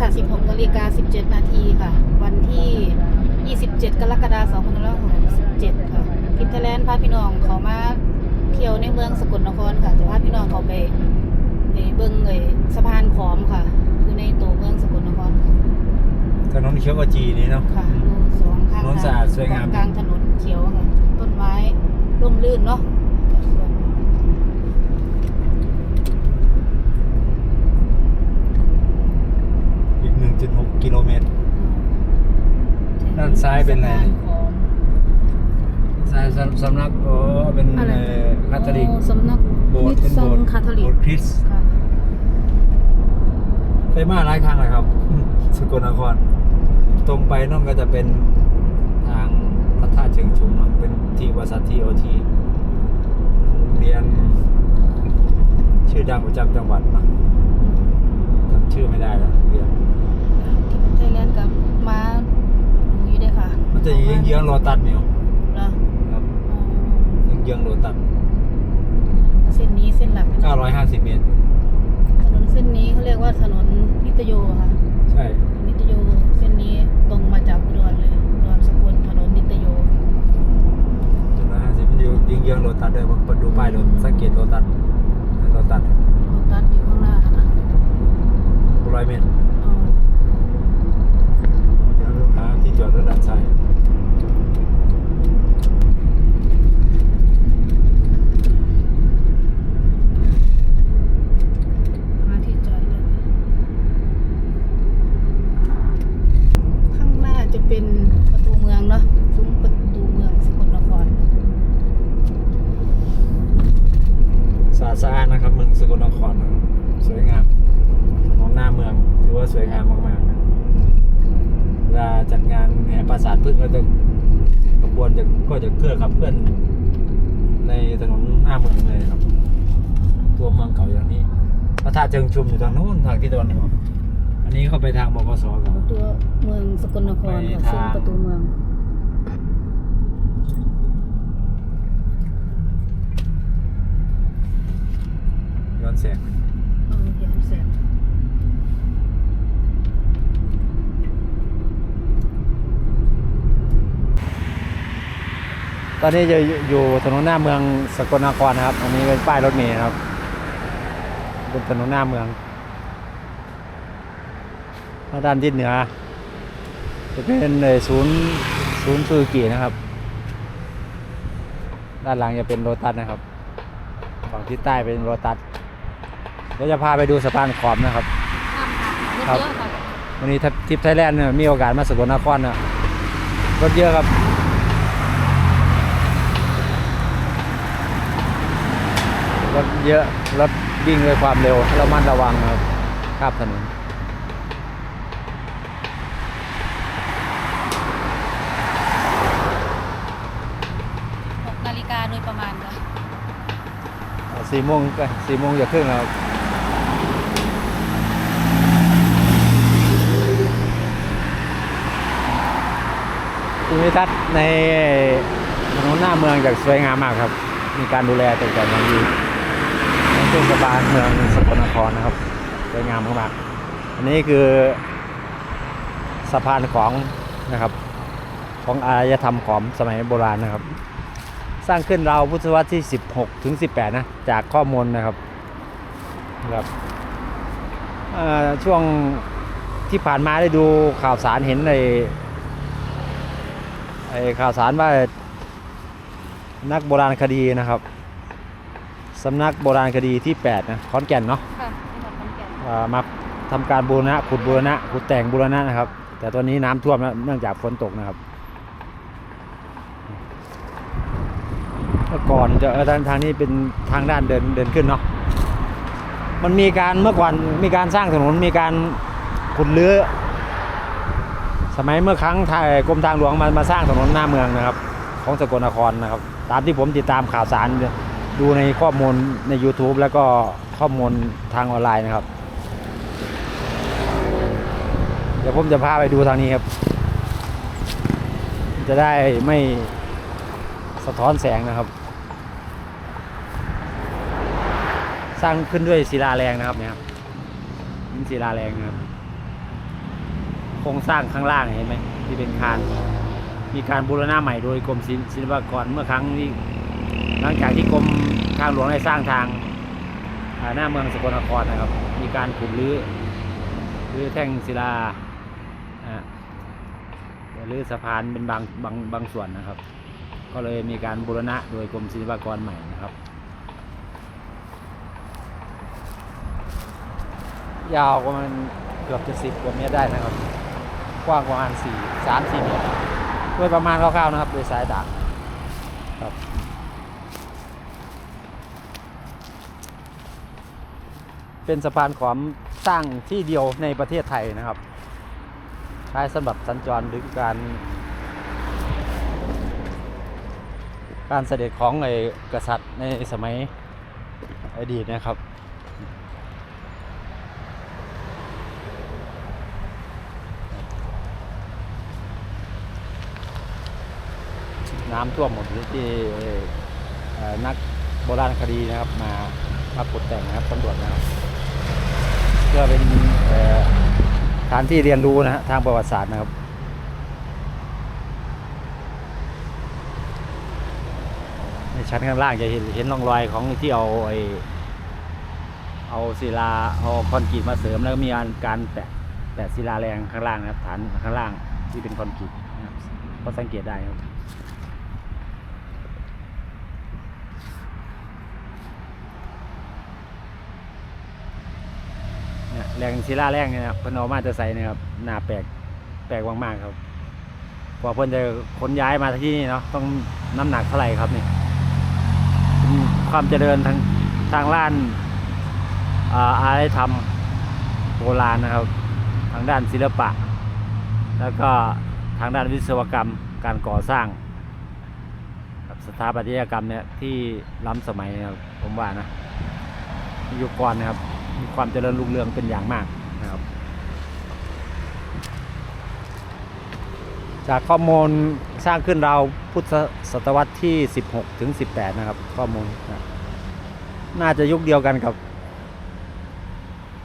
ค่ะ 16นาฬิกา17 นาทีค่ะ วันที่ 27 กรกฎาคม2567ค่ะพิทแลนด์พาพี่น้องเขามาเที่ยวในเมืองสกลนครค่ะจะพาพี่น้องเขาไปไปเบิ่งเลยสะพานขอมค่ะอยู่ในตัวเมืองสกลนครค่ะถนนเขียวกจีนี่เนาะค่ะดูสองข้างถนนสะอาดสวยงามกลางถนนเขียวค่ะ ต้นไม้ร่มรื่นเนาะส่วน อีก 1.6 กิโลเมตร ด้านซ้ายเป็นอะไรสะพานขอมสายสำสำนักโอ้เป็นอะไร เอ่อคาทอลิกโอ้สำนักโบสถ์เป็นโบสถ์คาทอลิกโบสถ์คริสต์ค่ะเคยมาหลายครั้งเลยครับ สกลนคร ตรงไปนั่นก็จะเป็นทางพระธาตุเชิงชุมเนาะเป็นที่บริษัททีโอทีเรียน ชื่อดังประจำจังหวัดเนาะจำชื่อไม่ได้แล้วเรียน ไทยแลนด์กับ มาดูอยู่ด้วยค่ะมันจะเยื้องเยื้องๆโรตัสเนี่ยเหรอครับอ๋อเยื้องเยื้องๆโรตัสเส้นนี้เส้นหลักนะ950 เมตร ถนนเส้นนี้เขาเรียกว่าถนนนิตโยค่ะ ใช่ นิตโยเส้นนี้ตรงมาจากอุดรเลยอุดรสกลถนนนิตโย150มันอยู่เยื้องเยื้องๆโรตัสเลยผมดูป้ายรถสังเกตโรตัสโรตัสโลตัสอยู่ข้างหน้านะ100 เมตร อ๋อ เดี๋ยวหาที่จอดรถด้านซ้าย มาที่จอดรถข้างหน้าจะเป็นประตูเมืองเนาะซุ้มประตูเมืองสกลนคร สะอาดสะอาดนะครับ เมืองสกลนครนะครับสวยงามมองหน้าเมืองถือว่าสวยงามมากๆนะเวลาจัดงานแห่ปราสาทพึ่งก็จะขบวนจะก็จะเคลื่อนขับเคลื่อนในถนนหน้าเมืองเลยครับ ตัวเมืองเก่าอย่างนี้พระธาตุเชิงชุมอยู่ทางโน้นทางที่ตะวันออกอันนี้เข้าไปทางบกสครับตัวเมืองสกลนครค่ะไปทางซุ้มประตูเมือง ย้อนแสงเออเห็นแสงตอนนี้จะอยู่ถนนหน้าเมืองสกลนครนะครับ อันนี้เป็นป้ายรถเมล์นะครับเป็นถนนหน้าเมืองทางด้านทิศเหนือ จะเป็นศูนย์ศูนย์ซูกินะครับ ด้านหลังจะเป็นโรตัสนะครับ ฝั่งทิศใต้เป็นโรตัส เดี๋ยวจะพาไปดูสะพานขอมนะครับข้ามผ่านรถครับเยอะค่ะวันนี้ทริปไทยแลนด์เนี่ยมีโอกาสมาสกลนครนะรถเยอะครับรถเยอะรถวิ่งด้วยความเร็วระมัดระวังนะครับข้ามถนนหกนาฬิกาโดยประมาณค่ะสี่โมงสี่โมงอย่าครึ่งครับ วิทัศน์ในถนนหน้าเมืองจากสวยงามมากครับ มีการดูแลตกแต่งอย่างดีเทศบาลเมืองสกลนครนะครับสวยงามมากๆอันนี้คือสะพานของนะครับ ของอารยธรรมของสมัยโบราณนะครับ สร้างขึ้นราวพุทธศตวรรษที่ 16 ถึง 18 นะ จากข้อมูลนะครับครับช่วงที่ผ่านมาได้ดูข่าวสารเห็นใน ข่าวสารว่านักโบราณคดีนะครับสำนักโบราณคดีที่8นะขอนแก่นเนาะค่ะจังหวัดขอนแก่นเอ่อมาทำการบูรณะขุดบูรณะขุดแต่งบูรณะนะครับ แต่ตอนนี้น้ำท่วมแล้วเนื่องจากฝนตกนะครับเมื่อก่อนจะเอ่อทางทางนี้เป็นทางด้านเดินเดินขึ้นเนาะมันมีการเมื่อก่อนมีการสร้างถนนมีการขุดเลื้อ สมัยเมื่อครั้งไทางกรมทางหลวงมามาสร้างถนนหน้าเมืองนะครับ ของสกลนครนะครับ ตามที่ผมติดตามข่าวสารดูในข้อมูลใน YouTube แล้วก็ข้อมูลทางออนไลน์นะครับ เดี๋ยวผมจะพาไปดูทางนี้ครับ จะได้ไม่สะท้อนแสงนะครับ สร้างขึ้นด้วยศิลาแรงนะครับเนี่ยครับหินศิลาแรงนะครับ ครงสร้างข้างล่างเห็นไหมที่เป็นคาน มีการบูรณะใหม่โดยกรมศิลปากรเมื่อครั้งที่หลังจากที่กรมทางหลวงได้สร้างทางาหน้าเมืองสกลนครนะครับ มีการขุดรื้อรื้อแท่งศิลาอ่ารื้อสะพานเป็นบางบางบางส่วนนะครับ ก็เลยมีการบูรณะโดยกรมศิลปากรใหม่นะครับ ยาวประมาณเกือบจะสิบกว่าเมตรได้นะครับ กว้างประมาณสี่สามสี่เมตรโดยประมาณคร่าวๆนะครับ โดยสายตาครับเป็นสะพานขวามสร้างที่เดียวในประเทศไทยนะครับใช้สำหรับสัญจรหรือการ การเสด็จของไอ้กษัตริย์ในสมัยอดีตนะครับ น้ำท่วมหมดที่นักโบราณคดีนะครับ มามาขุดแต่งนะครับตำรวจนะครับเพื่อเป็นสถานที่เรียนรู้นะฮะทางประวัติศาสตร์นะครับในชั้นข้างล่างจะเห็นเห็นร่องรอยของที่เอาไอเอาศิลาเอาคอนกรีตมาเสริมแล้วก็มีการการแปะแปะศิลาแรงข้างล่างนะครับฐานข้างล่างที่เป็นคอนกรีตนะครับก็สังเกตได้ครับ เนี่ย แรงศิลาแรงเนี่ยนะครับเพิ่นเอามาจะใส่นะครับหน้าแปลกแปลกมากๆครับกว่าเพิ่นจะขนย้ายมาที่นี่เนาะต้องน้ำหนักเท่าไหร่ครับนี่ความเจริญทางทางล้านอาอารยธรรมโบราณนะครับ ทางด้านศิลปะ แล้วก็ทางด้านวิศวกรรมการก่อสร้างกับสถาปัตยกรรมเนี่ยที่ล้ำสมัยนะครับผมว่านะยุคก่อนนะครับ มีความเจริญรุ่งเรืองเป็นอย่างมากนะครับ จากข้อมูลสร้างขึ้นราวพุทธศตวรรษที่ 16 ถึง 18 นะครับ ข้อมูลนะน่าจะยุคเดียวกันกับ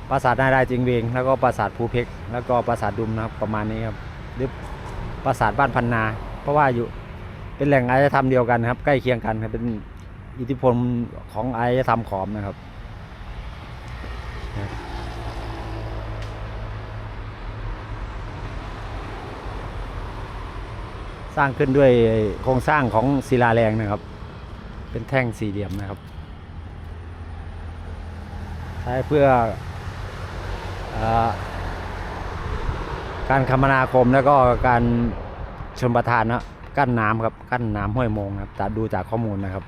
ปราสาทนายรายจิงเวง แล้วก็ปราสาทภูเพกแล้วก็ปราสาทดุมนะครับประมาณนี้ครับหรือปราสาทบ้านพันนา เพราะว่าอยู่เป็นแหล่งอารยธรรมเดียวกันนะครับ ใกล้เคียงกันครับเป็นอิทธิพลของอารยธรรมขอมนะครับ สร้างขึ้นด้วยโครงสร้างของศิลาแรงนะครับ เป็นแท่งสี่เหลี่ยมนะครับ ใช้เพื่อออการคมนาคมแล้วก็การชนประทานนะกั้นน้ำครับกั้นน้ำห้วยมงนะครับจากดูจากข้อมูลนะครับ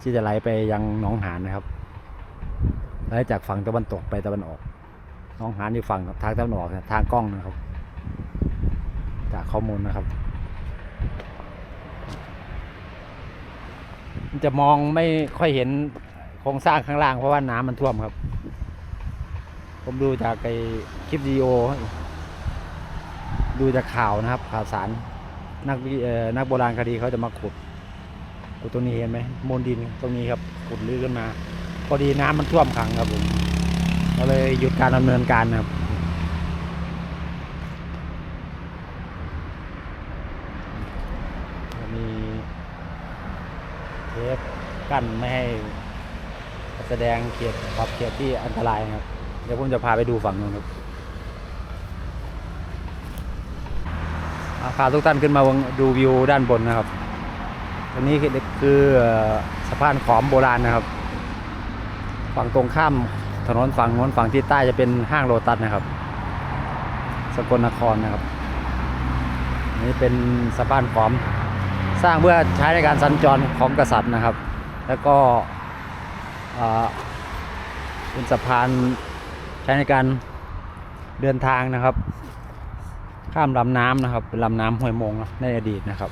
ที่จะไหลไปยังหนองหานนะครับไหลจากฝั่งตะวันตกไปตะวันออกหนองหานอยู่ฝั่งทางตะวันออกทางกล้องนะครับ จากข้อมูลนะครับ จะมองไม่ค่อยเห็นโครงสร้างข้างล่างเพราะว่าน้ำมันท่วมครับ ผมดูจากไอคลิปวิดีโอ ดูจากข่าวนะครับ ข่าวสารนักนักโบราณคดีเขาจะมาขุดขุดตรงนี้เห็นไหมมูลดินตรงนี้ครับขุดลื้อขึ้นมา พอดีน้ำมันท่วมขังครับผมก็เลยหยุดการดำเนินการครับ มีเทป กั้นไม่ให้แสดงเขตขอบเขตที่อันตรายครับ เดี๋ยวผมจะพาไปดูฝั่งนู้นครับพาทุกท่านขึ้นมาดูวิวด้านบนนะครับตรงนี้คือคือเอ่อสะพานขอมโบราณนะครับ ฝั่งตรงข้ามถนนฝั่งโน้นฝั่งที่ใต้จะเป็นห้างโลตัสนะครับ สกลนครนะครับ นี่เป็นสะพานขอม สร้างเพื่อใช้ในการสัญจรของกษัตริย์นะครับ แล้วก็เป็นสะพานใช้ในการเดินทางนะครับ ข้ามลำน้ำนะครับ เป็นลำน้ำห้วยมงในอดีตนะครับ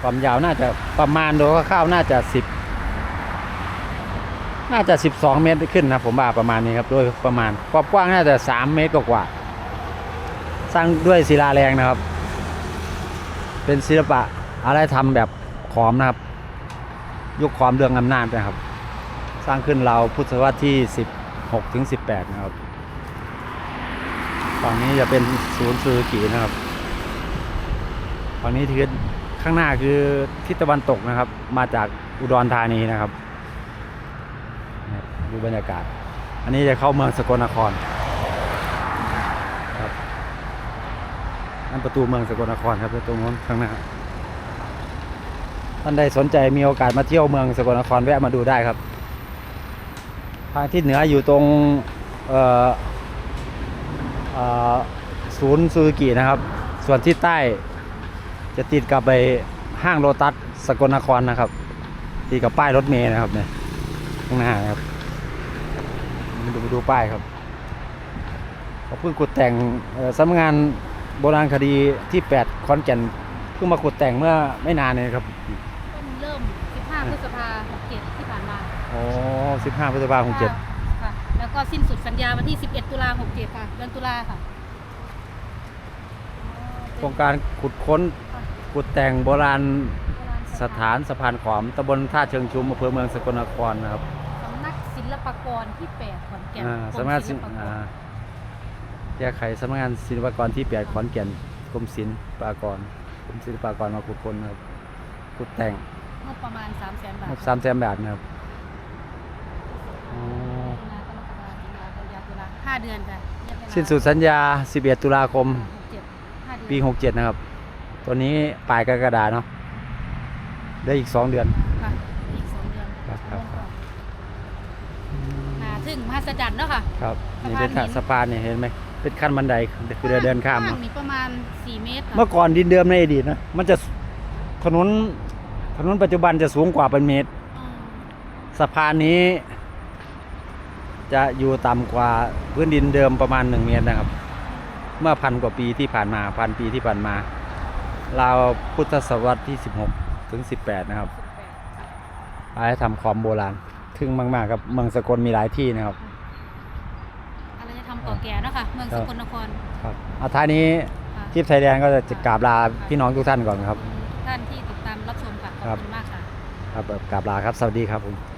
ความยาวน่าจะประมาณโดยคร่าวๆน่าจะสิบน่าจะสิบสองเมตรขึ้นนะผมว่าประมาณนี้ครับโดยประมาณความกว้างน่าจะสามเมตรกว่าๆสร้างด้วยศิลาแรงนะครับ เป็นศิลปะอะไรทำแบบขอมนะครับ ยุคขอมเรื่องอำนาจนะครับ สร้างขึ้นเราพุทธศตวรรษที่ 16ถึง18 นะครับปฝั่งนี้จะเป็นศูนย์ซูซูกินะครับฝั่งนี้คือข้างหน้าคือทิศตะวันตกนะครับ มาจากอุดรธานีนะครับดูบรรยากาศ อันนี้จะเข้าเมืองสกลนครครับนั่นประตูเมืองสกลนครครับตรงนู้นข้างหน้า ท่านใดสนใจมีโอกาสมาเที่ยวเมืองสกลนครแวะมาดูได้ครับ ทางทิศเหนืออยู่ตรงศูนย์ซูซูกินะครับ ส่วนทิศใต้จะติดกับไปห้างโลตัสสกลนครนะครับติดกับป้ายรถเมล์นะครับเนี่ยข้างหน้านะครับมาดูดูป้ายครับเขาเพิ่งขุดแต่งสำนักงานโบราณคดีที่8ขอนแก่นเพิ่งมาขุดแต่งเมื่อไม่นานเลยครับ 15พฤษภา67ที่ผ่านมาโอ้สิบห้าพฤษภาคมเจ็ดค่ะ แล้วก็สิ้นสุดสัญญาวันที่11ตุลา67ค่ะ เดือนตุลาค่ะโครงการขุดค้นขุดแต่งโบราณสถานสะพานขวามตำบลท่าเชิงชุมอำเภอเมืองสกลนครนะครับสำนักศิลปากรที่8ขอนแก่นอ่ากรมสำนักงานศิศิลลปปากรอ่าแยกไขสำนักงานศิลปากรที่แปดขอนแก่นกรมศิลปากรกรมศิลปากรมาขุดค้นนะครับขุดแต่ง งบประมาณ3 0 0 0 0 0บาทงบสามแสนบาทนะครับอ๋อมีนากรกฎาคมมีนากันยาตุลาห้าเดือนค่ะระยะเวลาสิ้นสุดสัญญา 11 ตุลาคม67ห้าเดือนปี 67 นะครับ ตัวนี้ปลายกรกฎาเนาะได้อีก 2 เดือนค่ะอีกสองเดือนครับครับอ่าถึงมหัศจรรย์เนาะค่ะ ครับสะนี่พานเป็นขั้นหิน สะพานเนี่ยเห็นไหมเป็นขั้นบันไดคือเดินข้ามกว้เนาะงนี่ประมาณ 4 เมตรค่ะเมื่อก่อนดินเดิมในอดีตนะมันจะถนน ถนนปัจจุบันจะสูงกว่าเป็นเมตรอืมสะพานนี้ จะอยู่ต่ำกว่าพื้นดินเดิมประมาณ1เมตรนะครับ เมื่อพันกว่าปีที่ผ่านมาพันปีที่ผ่านมาราวพุทธศตวรรษที่ 16 ถึง 18 นะครับอารยธรรมความโบราณทึ่งมาก ๆ ครับ เมืองสกลมีหลายที่นะครับอารยธรรมเก่าแก่เนาะค่ะเมืองสกลนคร ครับเอาท้ายนี้ค่ะคลิปไทยแดนก็จะกราบลาพี่น้องทุกท่านก่อนครับ ท่านที่ ติดตามรับชมค่ะขครัอบบคุณมากค่ะ ครับกราบลาครับ สวัสดีครับผม